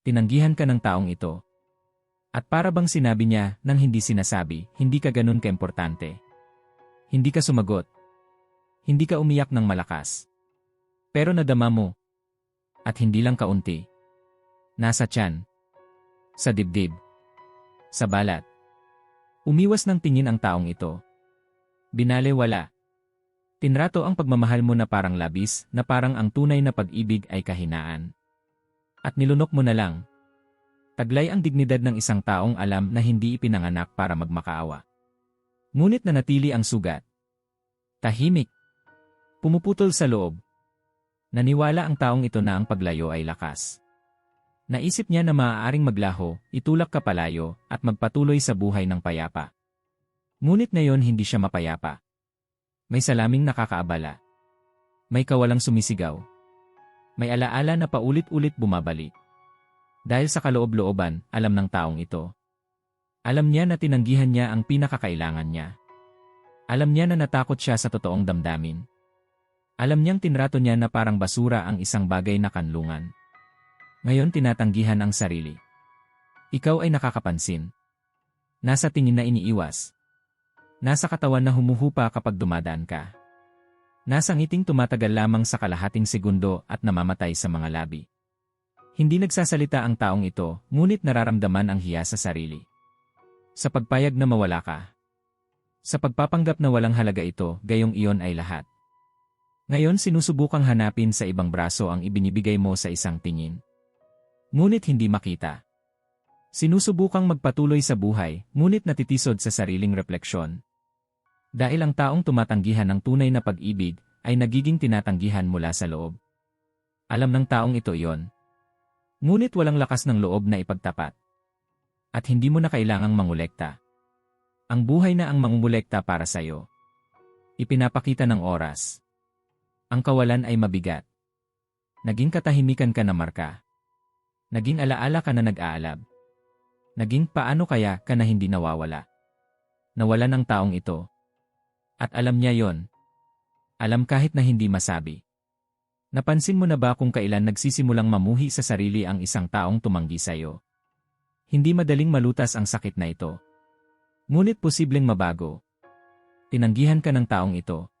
Tinanggihan ka ng taong ito. At para bang sinabi niya nang hindi sinasabi, hindi ka ganun kaimportante. Hindi ka sumagot. Hindi ka umiyak ng malakas. Pero nadama mo. At hindi lang kaunti. Nasa tiyan. Sa dibdib. Sa balat. Umiwas ng tingin ang taong ito. Binale wala. Tinrato ang pagmamahal mo na parang labis, na parang ang tunay na pag-ibig ay kahinaan. At nilunok mo na lang. Taglay ang dignidad ng isang taong alam na hindi ipinanganak para magmakaawa. Ngunit nanatili ang sugat. Tahimik. Pumuputol sa loob. Naniwala ang taong ito na ang paglayo ay lakas. Naisip niya na maaaring maglaho, itulak ka palayo, at magpatuloy sa buhay ng payapa. Ngunit ngayon hindi siya mapayapa. May salaming nakakaabala. May kawalang sumisigaw. May alaala na paulit-ulit bumabalik. Dahil sa kaloob-looban, alam ng taong ito. Alam niya na tinanggihan niya ang pinakakailangan niya. Alam niya na natakot siya sa totoong damdamin. Alam niyang tinrato niya na parang basura ang isang bagay na kanlungan. Ngayon tinatanggihan ang sarili. Ikaw ay nakakapansin. Nasa tingin na iniiwas. Nasa katawan na humuhupa kapag dumadaan ka. Nasa ngiting tumatagal lamang sa kalahating segundo at namamatay sa mga labi. Hindi nagsasalita ang taong ito, ngunit nararamdaman ang hiya sa sarili. Sa pagpayag na mawala ka. Sa pagpapanggap na walang halaga ito, gayong iyon ay lahat. Ngayon sinusubukang hanapin sa ibang braso ang ibinibigay mo sa isang tingin. Ngunit hindi makita. Sinusubukang magpatuloy sa buhay, ngunit natitisod sa sariling refleksyon. Dahil ang taong tumatanggihan ng tunay na pag-ibig, ay nagiging tinatanggihan mula sa loob. Alam ng taong ito yon. Ngunit walang lakas ng loob na ipagtapat. At hindi mo na kailangang mangulekta. Ang buhay na ang mangumulekta para sa'yo. Ipinapakita ng oras. Ang kawalan ay mabigat. Naging katahimikan ka na marka. Naging alaala ka na nag-aalab. Naging paano kaya ka na hindi nawawala. Nawalan ang taong ito. At alam niya yon. Alam kahit na hindi masabi. Napansin mo na ba kung kailan nagsisimulang mamuhi sa sarili ang isang taong tumanggi sa'yo? Hindi madaling malutas ang sakit na ito. Ngunit posibleng mabago. Tinanggihan ka ng taong ito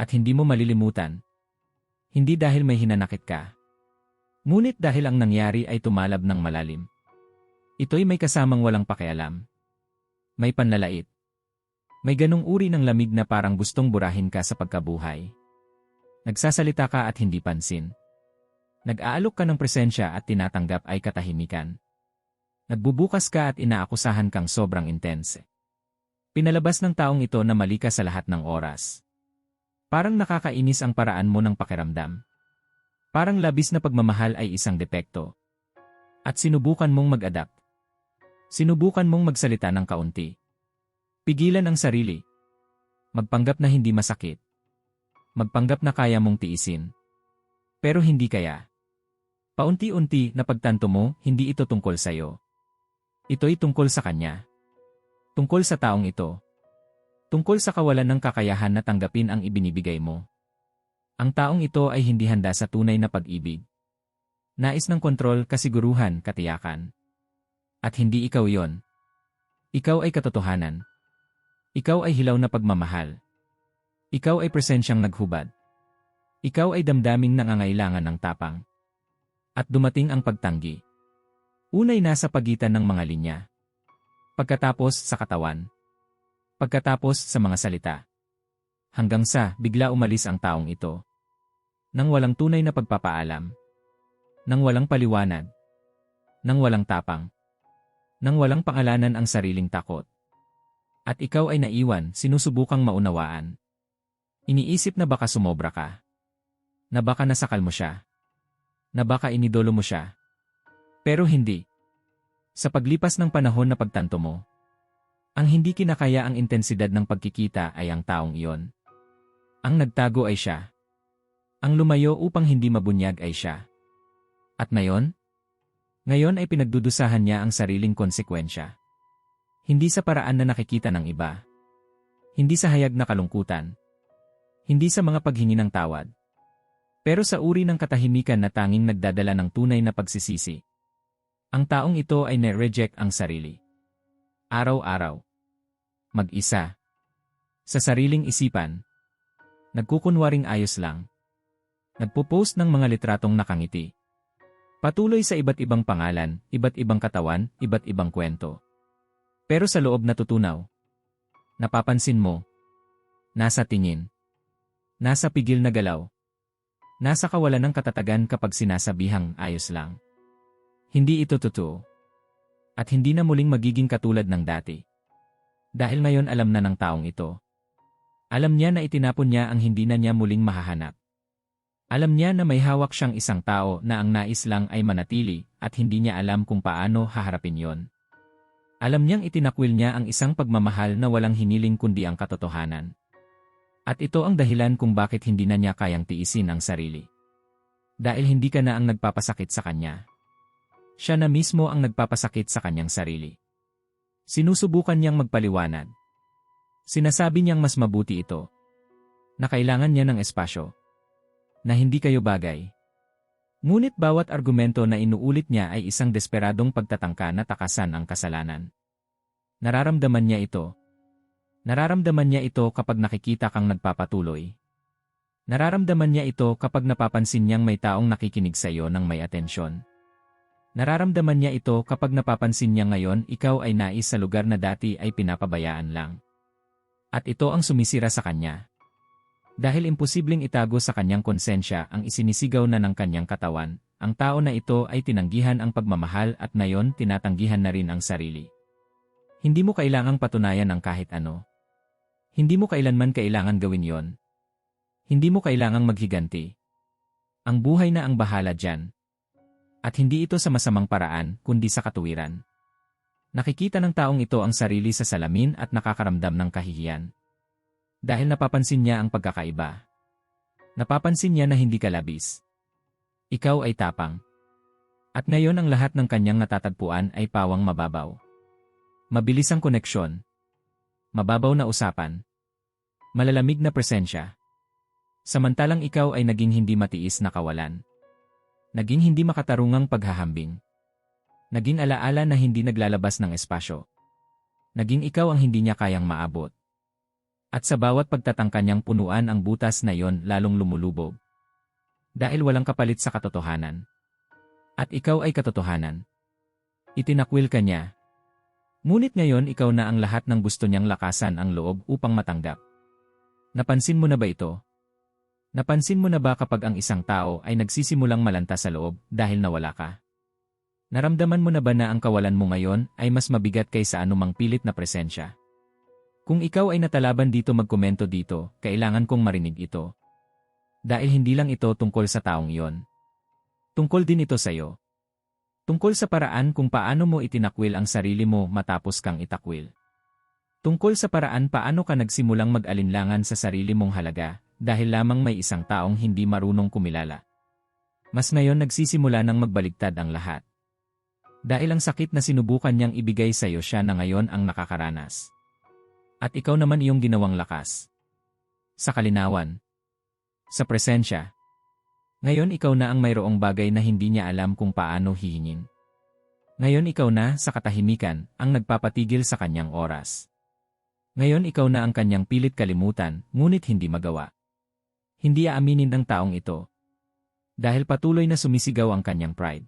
at hindi mo malilimutan. Hindi dahil may hinanakit ka. Ngunit dahil ang nangyari ay tumalab ng malalim. Ito'y may kasamang walang pakialam. May panlalait. May ganong uri ng lamig na parang gustong burahin ka sa pagkabuhay. Nagsasalita ka at hindi pansin. Nag-aalok ka ng presensya at tinatanggap ay katahimikan. Nagbubukas ka at inaakusahan kang sobrang intense. Pinalabas ng taong ito na mali ka sa lahat ng oras. Parang nakakainis ang paraan mo ng pakiramdam. Parang labis na pagmamahal ay isang depekto. At sinubukan mong mag-adapt. Sinubukan mong magsalita ng kaunti. Pigilan ang sarili. Magpanggap na hindi masakit. Magpanggap na kaya mong tiisin. Pero hindi kaya. Paunti-unti na pagtanto mo, hindi ito tungkol sa'yo. Ito'y tungkol sa kanya. Tungkol sa taong ito. Tungkol sa kawalan ng kakayahan na tanggapin ang ibinibigay mo. Ang taong ito ay hindi handa sa tunay na pag-ibig. Nais ng kontrol, kasiguruhan, katiyakan. At hindi ikaw yon. Ikaw ay katotohanan. Ikaw ay hilaw na pagmamahal. Ikaw ay presensyang naghubad. Ikaw ay damdaming nangangailangan ng tapang. At dumating ang pagtanggi. Unay nasa pagitan ng mga linya. Pagkatapos sa katawan. Pagkatapos sa mga salita. Hanggang sa bigla umalis ang taong ito. Nang walang tunay na pagpapaalam. Nang walang paliwanag. Nang walang tapang. Nang walang pangalanan ang sariling takot. At ikaw ay naiwan, sinusubukang maunawaan. Iniisip na baka sumobra ka. Na baka nasakal mo siya. Na baka inidolo mo siya. Pero hindi. Sa paglipas ng panahon na pagtanto mo, ang hindi kinakaya ang intensidad ng pagkikita ay ang taong iyon. Ang nagtago ay siya. Ang lumayo upang hindi mabunyag ay siya. At ngayon? Ngayon ay pinagdudusahan niya ang sariling konsekwensya. Hindi sa paraan na nakikita ng iba. Hindi sa hayag na kalungkutan. Hindi sa mga paghingi ng tawad. Pero sa uri ng katahimikan na tanging nagdadala ng tunay na pagsisisi. Ang taong ito ay ne-reject ang sarili. Araw-araw. Mag-isa. Sa sariling isipan. Nagkukunwaring ayos lang. Nagpo-post ng mga litratong nakangiti. Patuloy sa iba't ibang pangalan, iba't ibang katawan, iba't ibang kwento. Pero sa loob natutunaw. Napapansin mo. Nasa tingin. Nasa pigil na galaw. Nasa kawalan ng katatagan kapag sinasabihang ayos lang. Hindi ito totoo. At hindi na muling magiging katulad ng dati. Dahil ngayon alam na ng taong ito. Alam niya na itinapon niya ang hindi na niya muling mahahanap. Alam niya na may hawak siyang isang tao na ang nais lang ay manatili at hindi niya alam kung paano haharapin yon. Alam niyang itinakwil niya ang isang pagmamahal na walang hiniling kundi ang katotohanan. At ito ang dahilan kung bakit hindi na niya kayang tiisin ang sarili. Dahil hindi ka na ang nagpapasakit sa kanya. Siya na mismo ang nagpapasakit sa kanyang sarili. Sinusubukan niyang magpaliwanag. Sinasabi niyang mas mabuti ito. Na kailangan niya ng espasyo. Na hindi kayo bagay. Ngunit bawat argumento na inuulit niya ay isang desperadong pagtatangka na takasan ang kasalanan. Nararamdaman niya ito. Nararamdaman niya ito kapag nakikita kang nagpapatuloy. Nararamdaman niya ito kapag napapansin niyang may taong nakikinig sa iyo ng may atensyon. Nararamdaman niya ito kapag napapansin niya ngayon ikaw ay nais sa lugar na dati ay pinapabayaan lang. At ito ang sumisira sa kanya. Dahil imposibleng itago sa kanyang konsensya ang isinisigaw na ng kanyang katawan, ang tao na ito ay tinanggihan ang pagmamahal at ngayon tinatanggihan na rin ang sarili. Hindi mo kailangang patunayan ang kahit ano. Hindi mo kailanman kailangan gawin yon. Hindi mo kailangang maghiganti. Ang buhay na ang bahala dyan. At hindi ito sa masamang paraan, kundi sa katuwiran. Nakikita ng taong ito ang sarili sa salamin at nakakaramdam ng kahihiyan. Dahil napapansin niya ang pagkakaiba. Napapansin niya na hindi ka labis. Ikaw ay tapang. At ngayon ang lahat ng kanyang natatagpuan ay pawang mababaw. Mabilis ang koneksyon. Mababaw na usapan. Malalamig na presensya. Samantalang ikaw ay naging hindi matiis na kawalan. Naging hindi makatarungang paghahambing. Naging alaala na hindi naglalabas ng espasyo. Naging ikaw ang hindi niya kayang maabot. At sa bawat pagtatangka niyang punuan ang butas na yon lalong lumulubog. Dahil walang kapalit sa katotohanan. At ikaw ay katotohanan. Itinakwil ka niya. Ngunit ngayon ikaw na ang lahat ng gusto niyang lakasan ang loob upang matanggap. Napansin mo na ba ito? Napansin mo na ba kapag ang isang tao ay nagsisimulang malanta sa loob dahil nawala ka? Naramdaman mo na ba na ang kawalan mo ngayon ay mas mabigat kaysa anumang pilit na presensya? Kung ikaw ay natalaban dito magkomento dito, kailangan kong marinig ito. Dahil hindi lang ito tungkol sa taong iyon. Tungkol din ito sa iyo. Tungkol sa paraan kung paano mo itinakwil ang sarili mo matapos kang itakwil. Tungkol sa paraan paano ka nagsimulang mag-alinlangan sa sarili mong halaga dahil lamang may isang taong hindi marunong kumilala. Mas ngayon nagsisimula ng magbaligtad ang lahat. Dahil ang sakit na sinubukan niyang ibigay sa iyo siya na ngayon ang nakakaranas. At ikaw naman iyong ginawang lakas. Sa kalinawan. Sa presensya. Ngayon ikaw na ang mayroong bagay na hindi niya alam kung paano hihingin. Ngayon ikaw na, sa katahimikan, ang nagpapatigil sa kanyang oras. Ngayon ikaw na ang kanyang pilit kalimutan, ngunit hindi magawa. Hindi aaminin ng taong ito. Dahil patuloy na sumisigaw ang kanyang pride.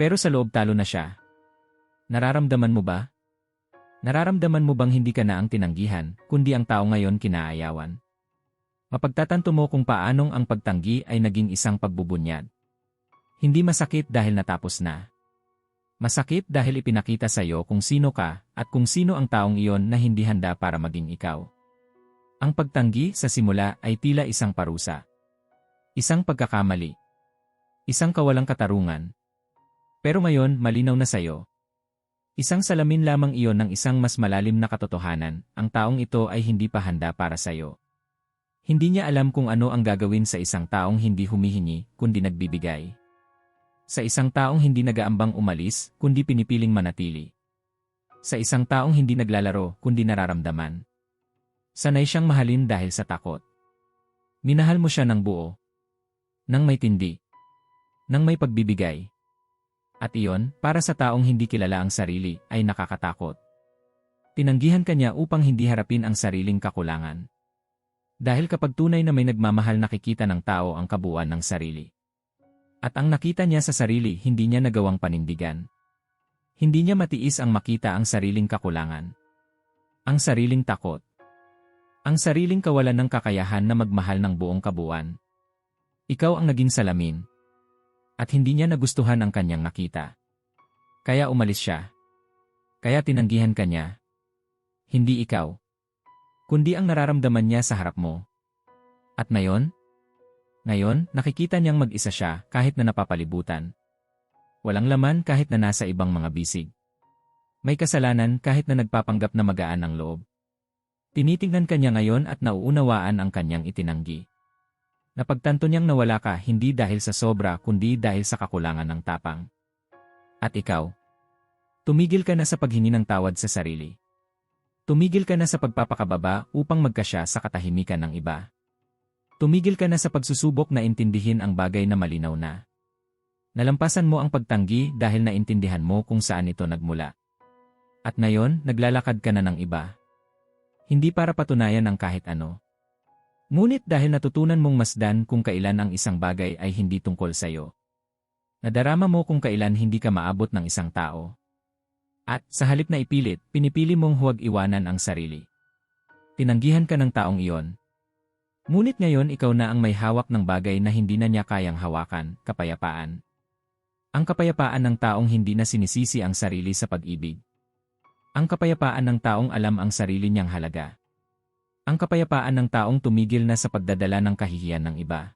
Pero sa loob talo na siya. Nararamdaman mo ba? Nararamdaman mo bang hindi ka na ang tinanggihan, kundi ang tao ngayon kinaayawan? Mapagtatanto mo kung paanong ang pagtanggi ay naging isang pagbubunyad. Hindi masakit dahil natapos na. Masakit dahil ipinakita sa iyo kung sino ka at kung sino ang taong iyon na hindi handa para maging ikaw. Ang pagtanggi sa simula ay tila isang parusa. Isang pagkakamali. Isang kawalang katarungan. Pero ngayon malinaw na sayo. Isang salamin lamang iyon ng isang mas malalim na katotohanan, ang taong ito ay hindi pa handa para sayo. Hindi niya alam kung ano ang gagawin sa isang taong hindi humihingi, kundi nagbibigay. Sa isang taong hindi nagaambang umalis, kundi pinipiling manatili. Sa isang taong hindi naglalaro, kundi nararamdaman. Sanay siyang mahalin dahil sa takot. Minahal mo siya ng buo. Nang may tindi. Nang may pagbibigay. At iyon, para sa taong hindi kilala ang sarili, ay nakakatakot. Tinanggihan kanya upang hindi harapin ang sariling kakulangan. Dahil kapag tunay na may nagmamahal nakikita ng tao ang kabuuan ng sarili. At ang nakita niya sa sarili hindi niya nagawang panindigan. Hindi niya matiis ang makita ang sariling kakulangan. Ang sariling takot. Ang sariling kawalan ng kakayahan na magmahal ng buong kabuuan. Ikaw ang naging salamin. At hindi niya nagustuhan ang kanyang nakita. Kaya umalis siya. Kaya tinanggihan kanya. Hindi ikaw. Kundi ang nararamdaman niya sa harap mo. At ngayon? Ngayon, nakikita niyang mag-isa siya kahit na napapalibutan. Walang laman kahit na nasa ibang mga bisig. May kasalanan kahit na nagpapanggap na magaan ang loob. Tinitingnan kanya ngayon at nauunawaan ang kanyang itinanggi. Napagtanto niyang nawala ka hindi dahil sa sobra kundi dahil sa kakulangan ng tapang. At ikaw? Tumigil ka na sa paghingi ng tawad sa sarili. Tumigil ka na sa pagpapakababa upang magkasya sa katahimikan ng iba. Tumigil ka na sa pagsusubok na intindihin ang bagay na malinaw na. Nalampasan mo ang pagtanggi dahil naintindihan mo kung saan ito nagmula. At ngayon, naglalakad ka na ng iba. Hindi para patunayan ang kahit ano. Ngunit dahil natutunan mong masdan kung kailan ang isang bagay ay hindi tungkol sa iyo. Nadarama mo kung kailan hindi ka maabot ng isang tao. At sa halip na ipilit, pinipili mong huwag iwanan ang sarili. Tinanggihan ka ng taong iyon. Ngunit ngayon ikaw na ang may hawak ng bagay na hindi na niya kayang hawakan, kapayapaan. Ang kapayapaan ng taong hindi na sinisisi ang sarili sa pag-ibig. Ang kapayapaan ng taong alam ang sarili niyang halaga. Ang kapayapaan ng taong tumigil na sa pagdadala ng kahihiyan ng iba.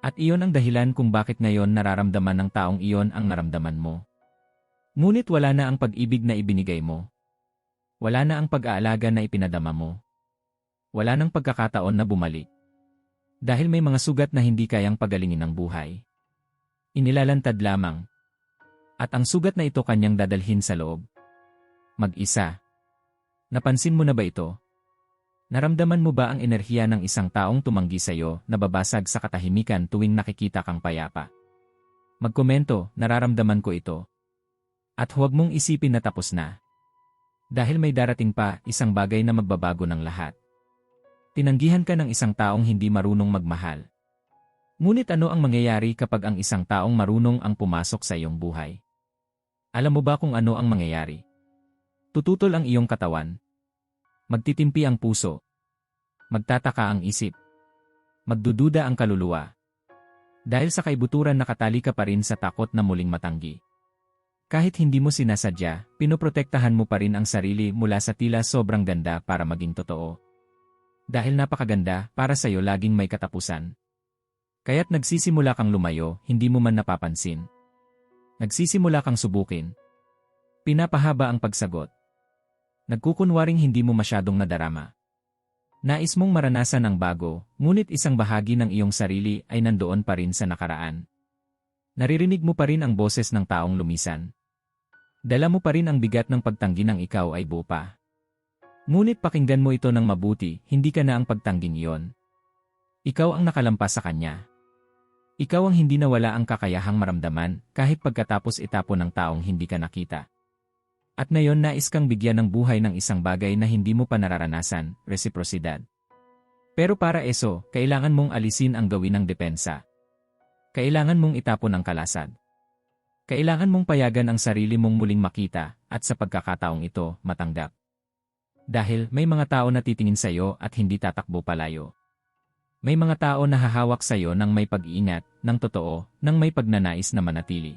At iyon ang dahilan kung bakit ngayon nararamdaman ng taong iyon ang naramdaman mo. Ngunit wala na ang pag-ibig na ibinigay mo. Wala na ang pag-aalaga na ipinadama mo. Wala nang pagkakataon na bumalik. Dahil may mga sugat na hindi kayang pagalingin ng buhay. Inilalantad lamang. At ang sugat na ito kanyang dadalhin sa loob mag-isa. Napansin mo na ba ito? Naramdaman mo ba ang enerhiya ng isang taong tumanggi sa iyo na babasag sa katahimikan tuwing nakikita kang payapa? Magkomento, nararamdaman ko ito. At huwag mong isipin na tapos na. Dahil may darating pa isang bagay na magbabago ng lahat. Tinanggihan ka ng isang taong hindi marunong magmahal. Ngunit ano ang mangyayari kapag ang isang taong marunong ang pumasok sa iyong buhay? Alam mo ba kung ano ang mangyayari? Tututol ang iyong katawan. Magtitimpi ang puso. Magtataka ang isip. Magdududa ang kaluluwa. Dahil sa kaibuturan nakatali ka pa rin sa takot na muling matanggi. Kahit hindi mo sinasadya, pinoprotektahan mo pa rin ang sarili mula sa tila sobrang ganda para maging totoo. Dahil napakaganda, para sa iyo laging may katapusan. Kaya't nagsisimula kang lumayo, hindi mo man napapansin. Nagsisimula kang subukin. Pinapahaba ang pagsagot. Nagkukunwaring hindi mo masyadong nadarama. Nais mong maranasan ang bago, ngunit isang bahagi ng iyong sarili ay nandoon pa rin sa nakaraan. Naririnig mo pa rin ang boses ng taong lumisan. Dala mo pa rin ang bigat ng pagtanggi ng ikaw ay bupa. Ngunit pakinggan mo ito ng mabuti, hindi ka na ang pagtangging iyon. Ikaw ang nakalampas sa kanya. Ikaw ang hindi nawala ang kakayahang maramdaman kahit pagkatapos itapon ng taong hindi ka nakita. At ngayon nais kang bigyan ng buhay ng isang bagay na hindi mo pa nararanasan, resiprosidad. Pero para eso, kailangan mong alisin ang gawin ng depensa. Kailangan mong itapon ang kalasad. Kailangan mong payagan ang sarili mong muling makita, at sa pagkakataong ito, matanggap. Dahil may mga tao na titingin sa iyo at hindi tatakbo palayo. May mga tao na hahawak sa iyo ng may pag-iingat, ng totoo, ng may pagnanais na manatili.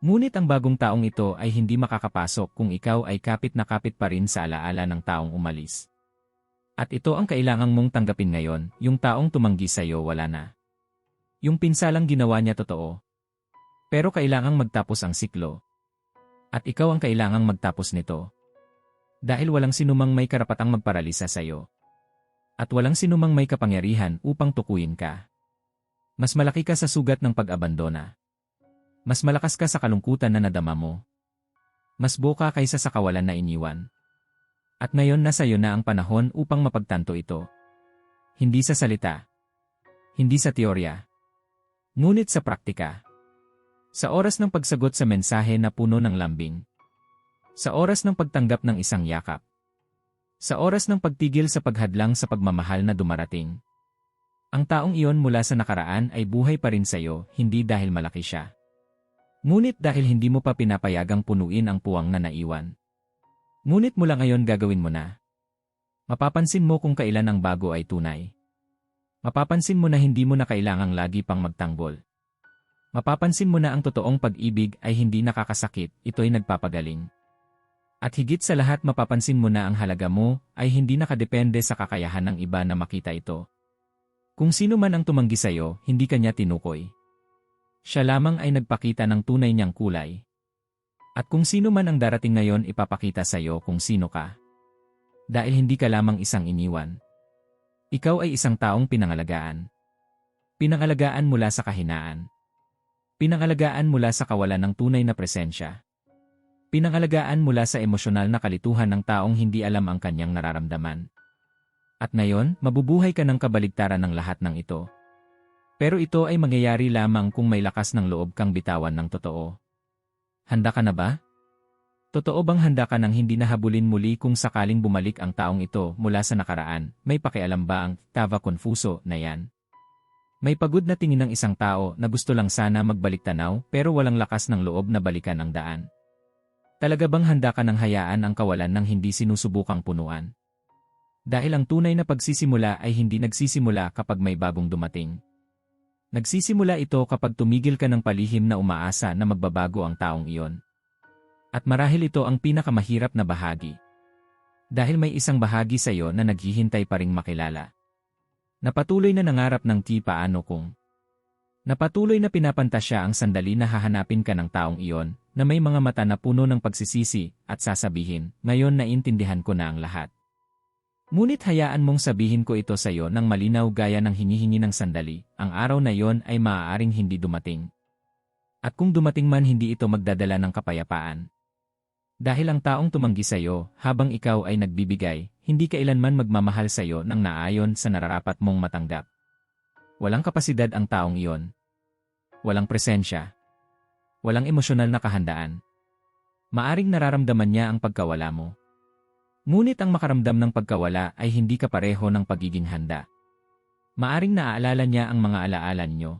Ngunit ang bagong taong ito ay hindi makakapasok kung ikaw ay kapit na kapit pa rin sa alaala ng taong umalis. At ito ang kailangang mong tanggapin ngayon, yung taong tumanggi sa iyo wala na. Yung pinsalang ginawa niya totoo. Pero kailangang magtapos ang siklo. At ikaw ang kailangang magtapos nito. Dahil walang sinumang may karapatang magparalisa sa iyo. At walang sinumang may kapangyarihan upang tukuyin ka. Mas malaki ka sa sugat ng pag-abandona. Mas malakas ka sa kalungkutan na nadama mo. Mas buka kaysa sa kawalan na iniwan. At ngayon nasa iyo na ang panahon upang mapagtanto ito. Hindi sa salita. Hindi sa teorya. Ngunit sa praktika. Sa oras ng pagsagot sa mensahe na puno ng lambing. Sa oras ng pagtanggap ng isang yakap. Sa oras ng pagtigil sa paghadlang sa pagmamahal na dumarating. Ang taong iyon mula sa nakaraan ay buhay pa rin sa'yo, hindi dahil malaki siya. Ngunit dahil hindi mo pa pinapayagang punuin ang puwang na naiwan. Ngunit mula ngayon gagawin mo na. Mapapansin mo kung kailan ang bago ay tunay. Mapapansin mo na hindi mo na kailangang lagi pang magtanggol. Mapapansin mo na ang totoong pag-ibig ay hindi nakakasakit, ito'y nagpapagaling. At higit sa lahat mapapansin mo na ang halaga mo ay hindi nakadepende sa kakayahan ng iba na makita ito. Kung sino man ang tumanggi sa'yo, hindi kanya tinukoy. Siya lamang ay nagpakita ng tunay niyang kulay. At kung sino man ang darating ngayon ipapakita sa'yo kung sino ka. Dahil hindi ka lamang isang iniwan. Ikaw ay isang taong pinangalagaan. Pinangalagaan mula sa kahinaan. Pinangalagaan mula sa kawalan ng tunay na presensya. Pinangalagaan mula sa emosyonal na kalituhan ng taong hindi alam ang kanyang nararamdaman. At ngayon, mabubuhay ka ng kabaligtaran ng lahat ng ito. Pero ito ay mangyayari lamang kung may lakas ng loob kang bitawan ng totoo. Handa ka na ba? Totoo bang handa ka nang hindi nahabulin muli kung sakaling bumalik ang taong ito mula sa nakaraan, may pakialam ba ang tava confuso na yan? May pagod na tingin ng isang tao na gusto lang sana magbalik tanaw pero walang lakas ng loob na balikan ang daan. Talaga bang handa ka ng hayaan ang kawalan ng hindi sinusubukang punuan? Dahil ang tunay na pagsisimula ay hindi nagsisimula kapag may bagong dumating. Nagsisimula ito kapag tumigil ka ng palihim na umaasa na magbabago ang taong iyon. At marahil ito ang pinakamahirap na bahagi. Dahil may isang bahagi sa iyo na naghihintay pa ring makilala. Napatuloy na nangarap ng ti paano kung. Napatuloy na pinapantasya ang sandali na hahanapin ka ng taong iyon na may mga mata na puno ng pagsisisi at sasabihin, ngayon naintindihan ko na ang lahat. Ngunit hayaan mong sabihin ko ito sa iyo ng malinaw gaya ng hinihingi ng sandali, ang araw na yon ay maaaring hindi dumating. At kung dumating man hindi ito magdadala ng kapayapaan. Dahil ang taong tumanggi sa iyo habang ikaw ay nagbibigay, hindi kailanman magmamahal sa iyo ng naayon sa nararapat mong matanggap. Walang kapasidad ang taong iyon. Walang presensya. Walang emosyonal na kahandaan. Maaring nararamdaman niya ang pagkawala mo. Ngunit ang makaramdam ng pagkawala ay hindi kapareho ng pagiging handa. Maaring naaalala niya ang mga alaalan niyo.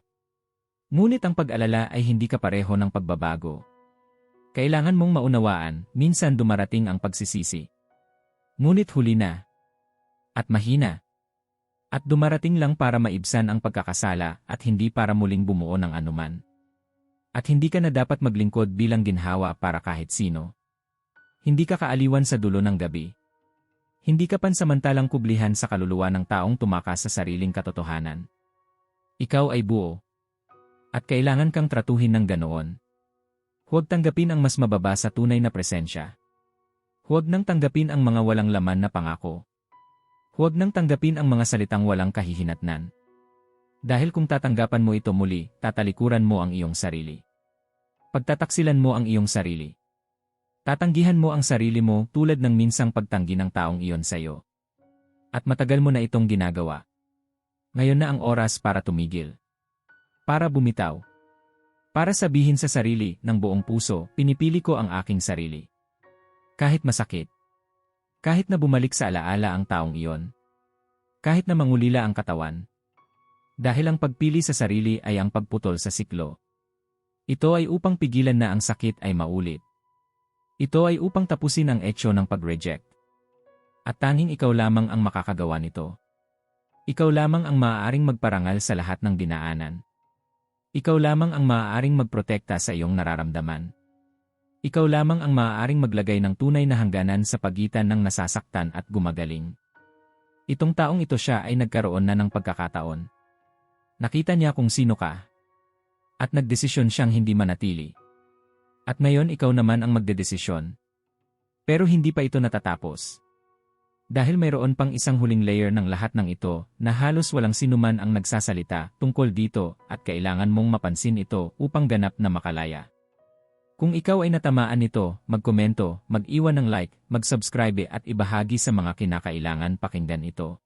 Ngunit ang pag-alala ay hindi kapareho ng pagbabago. Kailangan mong maunawaan, minsan dumarating ang pagsisisi. Ngunit huli na. At mahina. At dumarating lang para maibsan ang pagkakasala at hindi para muling bumuo ng anuman. At hindi ka na dapat maglingkod bilang ginhawa para kahit sino. Hindi ka kaaliwan sa dulo ng gabi. Hindi ka pansamantalang kublihan sa kaluluwa ng taong tumakas sa sariling katotohanan. Ikaw ay buo. At kailangan kang tratuhin ng ganoon. Huwag tanggapin ang mas mababa sa tunay na presensya. Huwag nang tanggapin ang mga walang laman na pangako. Huwag nang tanggapin ang mga salitang walang kahihinatnan. Dahil kung tatanggapan mo ito muli, tatalikuran mo ang iyong sarili. Pagtataksilan mo ang iyong sarili. Tatanggihan mo ang sarili mo tulad ng minsang pagtanggi ng taong iyon sa iyo. At matagal mo na itong ginagawa. Ngayon na ang oras para tumigil. Para bumitaw. Para sabihin sa sarili ng buong puso, pinipili ko ang aking sarili. Kahit masakit. Kahit na bumalik sa alaala ang taong iyon. Kahit na mangulila ang katawan. Dahil ang pagpili sa sarili ay ang pagputol sa siklo. Ito ay upang pigilan na ang sakit ay maulit. Ito ay upang tapusin ang etsyo ng pag-reject. At tanging ikaw lamang ang makakagawa nito. Ikaw lamang ang maaaring magparangal sa lahat ng dinaanan. Ikaw lamang ang maaaring magprotekta sa iyong nararamdaman. Ikaw lamang ang maaaring maglagay ng tunay na hangganan sa pagitan ng nasasaktan at gumagaling. Itong taong ito siya ay nagkaroon na ng pagkakataon. Nakita niya kung sino ka. At nagdesisyon siyang hindi manatili. At ngayon ikaw naman ang magdedesisyon. Pero hindi pa ito natatapos. Dahil mayroon pang isang huling layer ng lahat ng ito na halos walang sinuman ang nagsasalita tungkol dito at kailangan mong mapansin ito upang ganap na makalaya. Kung ikaw ay natamaan nito, magkomento, mag-iwan ng like, mag-subscribe at ibahagi sa mga kinakailangan pakinggan ito.